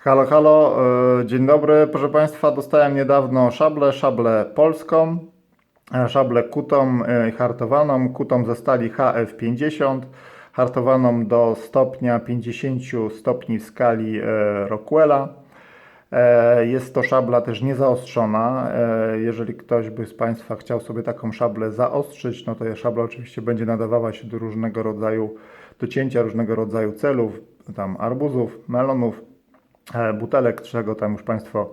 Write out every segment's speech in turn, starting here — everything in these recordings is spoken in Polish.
Halo, halo, e, dzień dobry. Proszę Państwa, dostałem niedawno szablę, szablę polską, e, szablę kutą e, i hartowaną, kutą ze stali HF50, hartowaną do stopnia 50 stopni w skali Rockwella. Jest to szabla też niezaostrzona. Jeżeli ktoś by z Państwa chciał sobie taką szablę zaostrzyć, no to szabla oczywiście będzie nadawała się do różnego rodzaju, do cięcia różnego rodzaju celów, tam arbuzów, melonów, butelek, czego tam już Państwo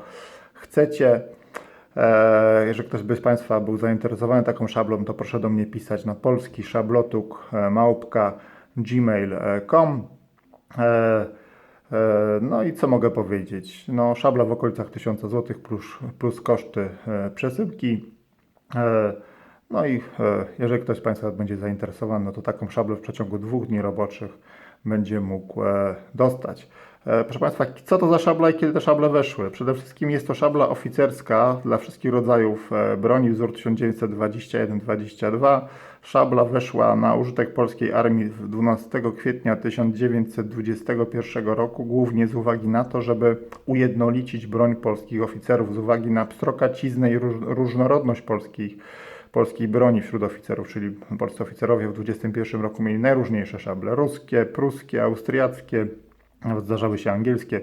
chcecie. E, Jeżeli ktoś by z Państwa był zainteresowany taką szablą, to proszę do mnie pisać na polski szablotuk e, małpka gmail.com. E, e, No i co mogę powiedzieć? No, szabla w okolicach 1000 zł plus, plus koszty e, przesyłki. E, No i e, jeżeli ktoś z Państwa będzie zainteresowany, no to taką szablę w przeciągu dwóch dni roboczych będzie mógł e, dostać. E, Proszę Państwa, co to za szabla i kiedy te szable weszły? Przede wszystkim jest to szabla oficerska dla wszystkich rodzajów e, broni, wzór 1921-22. Szabla weszła na użytek polskiej armii 12 kwietnia 1921 roku, głównie z uwagi na to, żeby ujednolicić broń polskich oficerów, z uwagi na pstrokaciznę i róż- różnorodność polskich polskiej broni wśród oficerów, czyli polscy oficerowie w 21 roku mieli najróżniejsze szable, ruskie, pruskie, austriackie, nawet zdarzały się angielskie,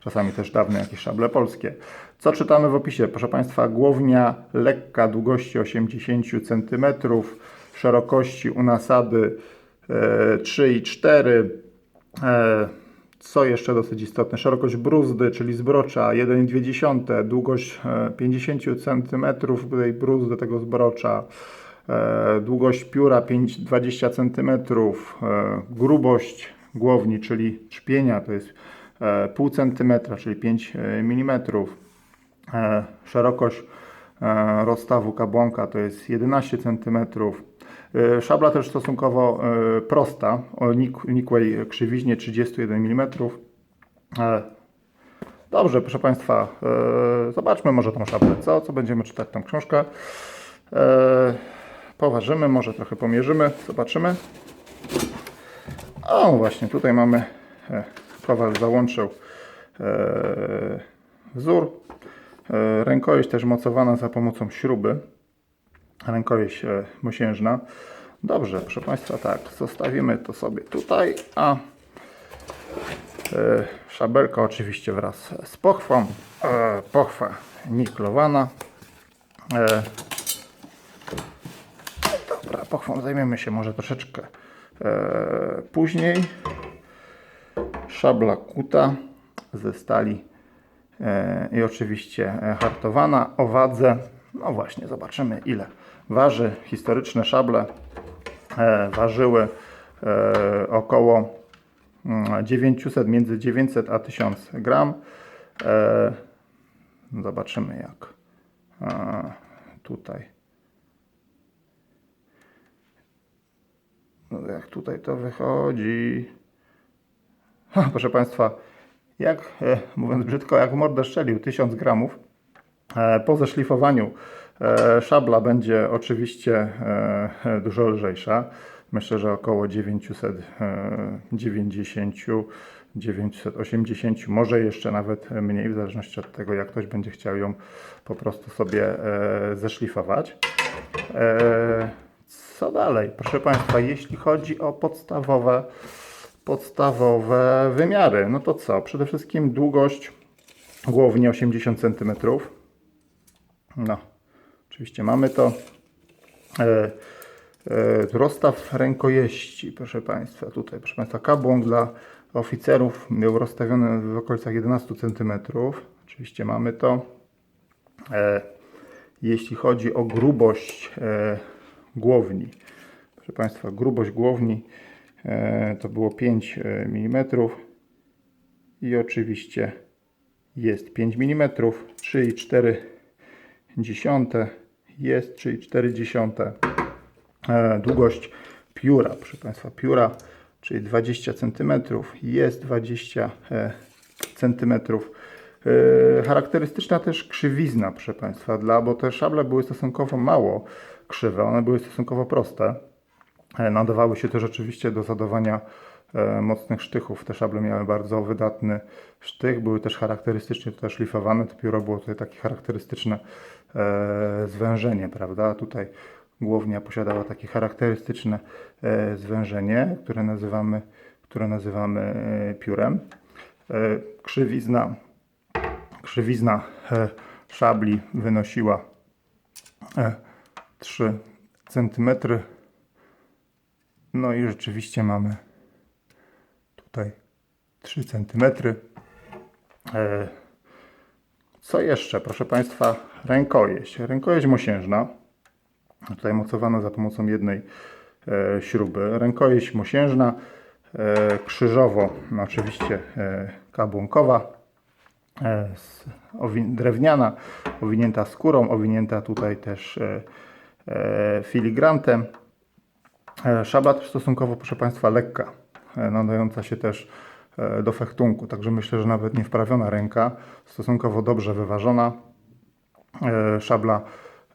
czasami też dawne jakieś szable polskie. Co czytamy w opisie? Proszę Państwa, głownia lekka, długości 80 cm, szerokości u nasady e, 3,4 e, co jeszcze dosyć istotne, szerokość bruzdy, czyli zbrocza 1,2, długość e, 50 cm tej bruzdy tego zbrocza, e, długość pióra 5, 20 cm, e, grubość głowni, czyli trzpienia to jest e, pół centymetra, czyli 5 mm, e, szerokość e, rozstawu kabłonka to jest 11 cm. E, Szabla też stosunkowo e, prosta, o nik- nikłej krzywiźnie 31 mm. E, Dobrze, proszę Państwa, zobaczmy może tą szablę, co? Co będziemy czytać tą książkę. Poważymy, może trochę pomierzymy, zobaczymy. O, właśnie, tutaj mamy, Kowal załączył wzór. Rękojeść też mocowana za pomocą śruby. Rękojeść e, mosiężna. Dobrze, proszę Państwa, tak, zostawimy to sobie tutaj, a e, szabelka oczywiście wraz z pochwą. E, pochwa niklowana. Dobra, pochwą zajmiemy się może troszeczkę później. Szabla kuta ze stali i oczywiście hartowana o wadze. No właśnie, zobaczymy ile waży. Historyczne szable e, ważyły e, około mm, 900, między 900 a 1000 gram. E, zobaczymy jak tutaj. No, jak tutaj to wychodzi. Ha, proszę Państwa, jak, mówiąc brzydko, jak mordę strzelił 1000 gramów. E, po zeszlifowaniu e, szabla będzie oczywiście e, dużo lżejsza. Myślę, że około 990, 980, może jeszcze nawet mniej, w zależności od tego, jak ktoś będzie chciał ją po prostu sobie zeszlifować. Co dalej? Proszę Państwa, jeśli chodzi o podstawowe, podstawowe wymiary, no to co? Przede wszystkim długość głowni 80 cm. No, oczywiście mamy to. E, e, rozstaw rękojeści, proszę Państwa, tutaj, proszę Państwa, kabłąk dla oficerów był rozstawiony w okolicach 11 cm. Oczywiście mamy to. E, jeśli chodzi o grubość e, głowni, proszę Państwa, grubość głowni e, to było 5 mm i oczywiście jest 5 mm, 3,4 dziesiąte jest 3,4 dziesiąte e, długość pióra, proszę Państwa, pióra, czyli 20 cm, jest 20 e, cm. E, charakterystyczna też krzywizna, proszę Państwa, dla, bo te szable były stosunkowo mało krzywe, one były stosunkowo proste. Nadawały się też oczywiście do zadawania mocnych sztychów. Te szable miały bardzo wydatny sztych, były też charakterystycznie tutaj szlifowane. To pióro było tutaj takie charakterystyczne zwężenie, prawda? Tutaj głownia posiadała takie charakterystyczne e, zwężenie, które nazywamy, które nazywamy e, piórem. E, krzywizna, krzywizna e, szabli wynosiła e, 3 cm. No i rzeczywiście mamy tutaj 3 cm. Co jeszcze? Proszę Państwa, rękojeść. Rękojeść mosiężna. Tutaj mocowana za pomocą jednej e, śruby. Rękojeść mosiężna, e, krzyżowo, no oczywiście e, kabłonkowa, e, owi- drewniana, owinięta skórą, owinięta tutaj też e, e, filigrantem. E, Szabla też stosunkowo, proszę Państwa, lekka, e, nadająca się też do fechtunku, także myślę, że nawet niewprawiona ręka, stosunkowo dobrze wyważona. E, Szabla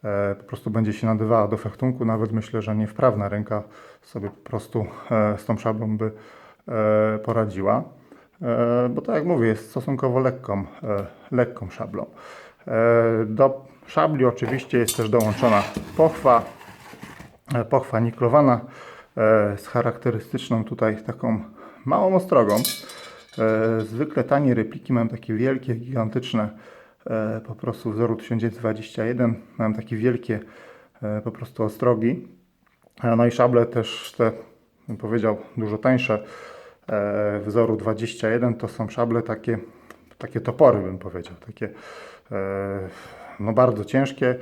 e, po prostu będzie się nadawała do fechtunku, nawet myślę, że niewprawna ręka sobie po prostu e, z tą szablą by e, poradziła. E, Bo tak jak mówię, jest stosunkowo lekką, e, lekką szablą. E, Do szabli oczywiście jest też dołączona pochwa, e, pochwa niklowana e, z charakterystyczną tutaj taką małą ostrogą. E, Zwykle tanie repliki mają takie wielkie, gigantyczne, e, po prostu wzoru 1921, mają takie wielkie e, po prostu ostrogi. No i szable też te, bym powiedział, dużo tańsze wzoru 21 to są szable takie, takie topory bym powiedział, takie no bardzo ciężkie,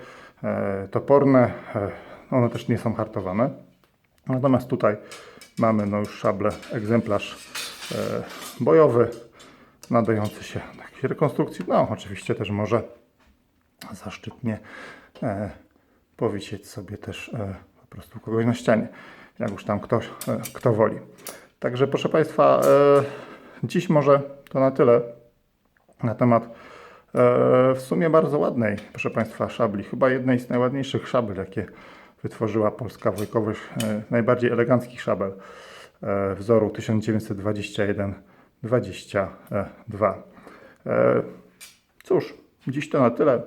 toporne, one też nie są hartowane. Natomiast tutaj mamy no już szable, egzemplarz e, bojowy, nadający się do rekonstrukcji. No oczywiście też może zaszczytnie e, powisieć sobie też e, po prostu kogoś na ścianie, jak już tam ktoś, e, kto woli. Także proszę Państwa, e, dziś może to na tyle na temat e, w sumie bardzo ładnej, proszę Państwa, szabli. Chyba jednej z najładniejszych szabel, jakie wytworzyła polska wojkowość, e, najbardziej eleganckich szabel e, wzoru 1921-22. E, Cóż, dziś to na tyle.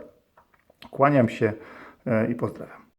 Kłaniam się i pozdrawiam.